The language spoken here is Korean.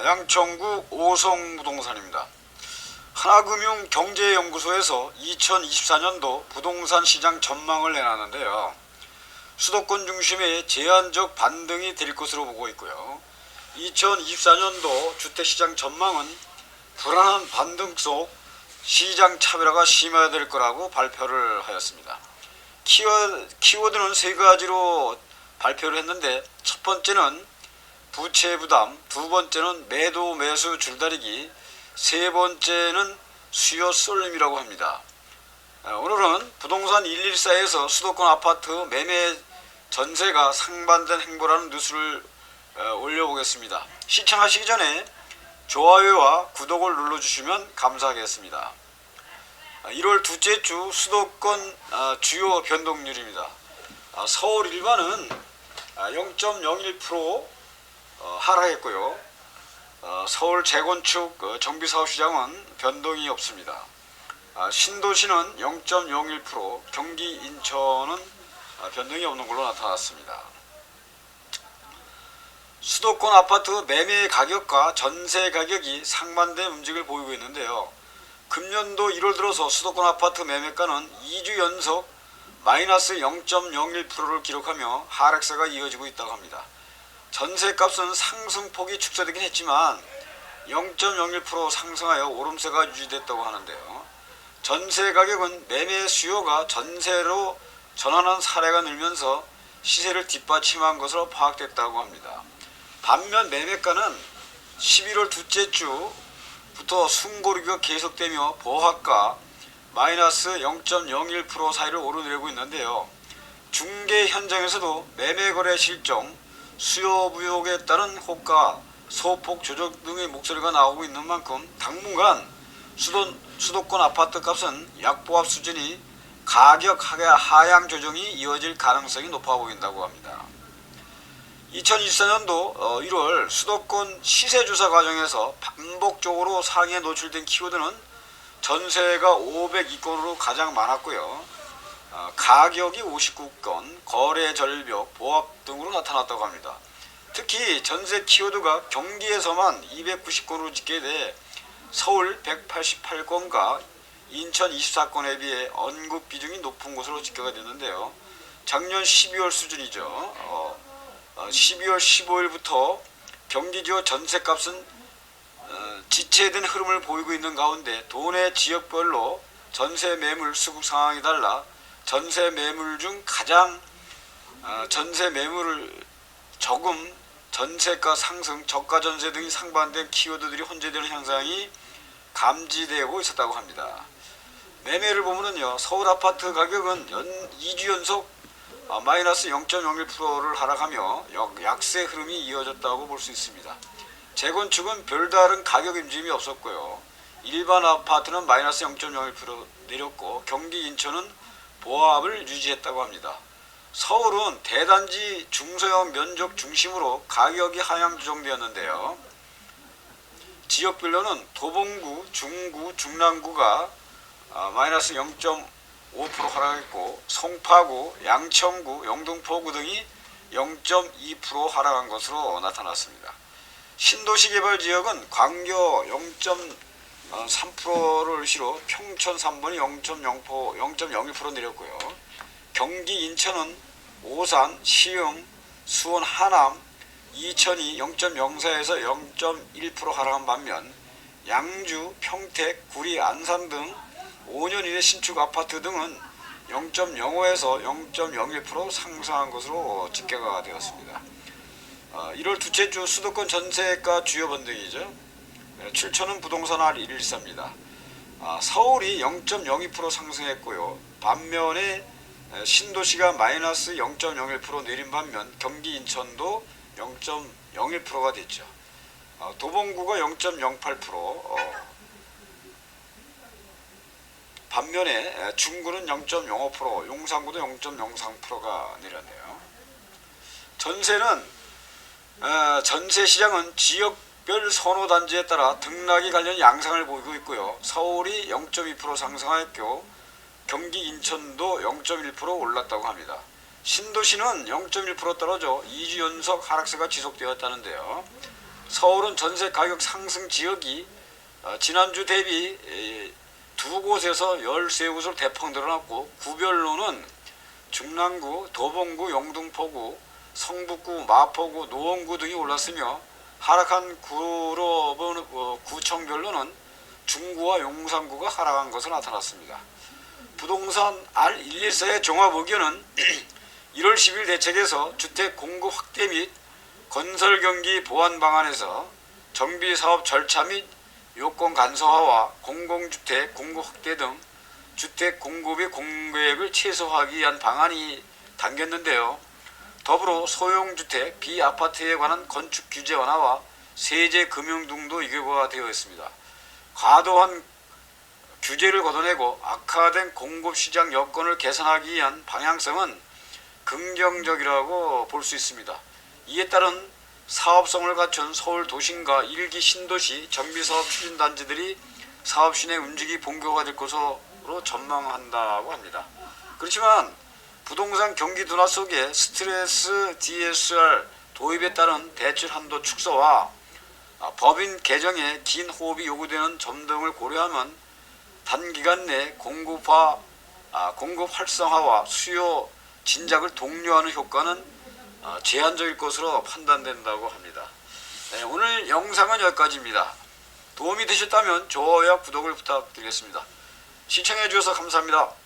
아, 양천구 오성부동산입니다. 하나금융경제연구소에서 2024년도 부동산 시장 전망을 내놨는데요. 수도권 중심의 제한적 반등이 될 것으로 보고 있고요. 2024년도 주택시장 전망은 불안한 반등 속 시장 차별화가 심화될 거라고 발표를 하였습니다. 키워, 키워드는 세 가지로 발표를 했는데 첫 번째는 부채 부담, 두 번째는 매도 매수 줄다리기, 세 번째는 수요 쏠림이라고 합니다. 아, 오늘은 부동산 114에서 수도권 아파트 매매 전세가 상반된 행보라는 뉴스를 어, 올려보겠습니다. 시청하시기 전에 좋아요와 구독을 눌러주시면 감사하겠습니다. 1월 둘째 주 수도권 아, 주요 변동률입니다. 아, 서울 일반은 0.01% 어, 하락했고요. 어, 서울 재건축 어, 정비사업시장은 변동이 없습니다. 아, 신도시는 0.01%, 경기 인천은 아, 변동이 없는 걸로 나타났습니다. 수도권 아파트 매매 가격과 전세 가격이 상반된 움직임을 보이고 있는데요. 금년도 1월 들어서 수도권 아파트 매매가는 2주 연속 마이너스 0.01%를 기록하며 하락세가 이어지고 있다고 합니다. 전세값은 상승폭이 축소되긴 했지만 0.01% 상승하여 오름세가 유지됐다고 하는데요. 전세 가격은 매매 수요가 전세로 전환한 사례가 늘면서 시세를 뒷받침한 것으로 파악됐다고 합니다. 반면 매매가는 11월 둘째 주부터 숨고르기가 계속되며 보합가 마이너스 0.01% 사이를 오르내리고 있는데요. 중개 현장에서도 매매 거래 실종, 수요 부족에 따른 호가, 소폭 조정 등의 목소리가 나오고 있는 만큼 당분간 수도, 수도권 아파트 값은 약보합 수준이 가격 하향 조정이 이어질 가능성이 높아 보인다고 합니다. 2024년도 1월 수도권 시세 조사 과정에서 반복적으로 상위에 노출된 키워드는 전세가 502건으로 가장 많았고요. 어, 가격이 59건, 거래 절벽, 보합 등으로 나타났다고 합니다. 특히 전세 키워드가 경기에서만 290건으로 집계돼 서울 188건과 인천 24건에 비해 언급 비중이 높은 것으로 집계가 됐는데요. 작년 12월 수준이죠. 어, 12월 15일부터 경기 지역 전세값은 어, 지체된 흐름을 보이고 있는 가운데 도내 지역별로 전세 매물 수급 상황이 달라 전세 매물 중 가장 어, 전세 매물을 조금 전세가 상승, 저가 전세 등이 상반된 키워드들이 혼재되는 현상이 감지되고 있었다고 합니다. 매매를 보면요, 서울 아파트 가격은 연 2주 연속 어, 마이너스 0.01%를 하락하며 약세 흐름이 이어졌다고 볼 수 있습니다. 재건축은 별다른 가격 움직임이 없었고요. 일반 아파트는 마이너스 0.01% 내렸고 경기 인천은 보합을 유지했다고 합니다. 서울은 대단지 중소형 면적 중심으로 가격이 하향 조정되었는데요. 지역별로는 도봉구, 중구, 중랑구가 아, 마이너스 0.5% 하락했고 송파구, 양천구, 영등포구 등이 0.2% 하락한 것으로 나타났습니다. 신도시 개발 지역은 광교 0.3%를 시로 평촌 3번이 0.0% 0.01% 내렸고요. 경기 인천은 오산, 시흥, 수원, 하남, 이천이 0.04에서 0.1% 하락한 반면 양주, 평택, 구리, 안산 등 5년 이내 신축 아파트 등은 0.05에서 0.01% 상승한 것으로 집계가 되었습니다. 1월 아, 둘째 주 수도권 전세가 주요 번등이죠. 출처는 부동산 R114입니다. 아, 서울이 0.02% 상승했고요. 반면에 신도시가 마이너스 0.01% 내린 반면 경기 인천도 0.01%가 됐죠. 아, 도봉구가 0.08%, 어, 반면에 중구는 0.05%, 용산구도 0.03%가 내렸네요. 전세는 어, 전세 시장은 지역 별 선호 단지에 따라 등락이 관련 양상을 보이고 있고요. 서울이 0.2% 상승하였고 경기 인천도 0.1% 올랐다고 합니다. 신도시는 0.1% 떨어져 2주 연속 하락세가 지속되었다는데요. 서울은 전세 가격 상승 지역이 어, 지난주 대비 에, 두 곳에서 13곳으로 대폭 늘어났고 구별로는 중랑구, 도봉구, 영등포구, 성북구, 마포구, 노원구 등이 올랐으며 하락한 구로 어, 구청별로는 중구와 용산구가 하락한 것으로 나타났습니다. 부동산 R114의 종합 의견은 1월 10일 대책에서 주택 공급 확대 및 건설 경기 보완 방안에서 정비 사업 절차 및 요건 간소화와 공공주택 공급 확대 등 주택 공급의 공계획을 최소화하기 위한 방안이 담겼는데요. 더불어 소형주택, 비아파트에 관한 건축 규제 완화와 세제 금융 등도 이교가 되어 있습니다. 과도한 규제를 걷어내고 악화된 공급 시장 여건을 개선하기 위한 방향성은 긍정적이라고 볼 수 있습니다. 이에 따른 사업성을 갖춘 서울 도심과 일기 신도시 정비사업 추진단지들이 사업 신의 움직이 본격화될 것으로 전망한다고 합니다. 그렇지만 부동산 경기 둔화 속에 스트레스 DSR 도입에 따른 대출 한도 축소와 아, 법인 개정에 긴 호흡이 요구되는 점 등을 고려하면 단기간 내 공급화, 아, 공급 활성화와 수요 진작을 독려하는 효과는 아, 제한적일 것으로 판단된다고 합니다. 네, 오늘 영상은 여기까지입니다. 도움이 되셨다면 좋아요와 구독을 부탁드리겠습니다. 시청해 주셔서 감사합니다.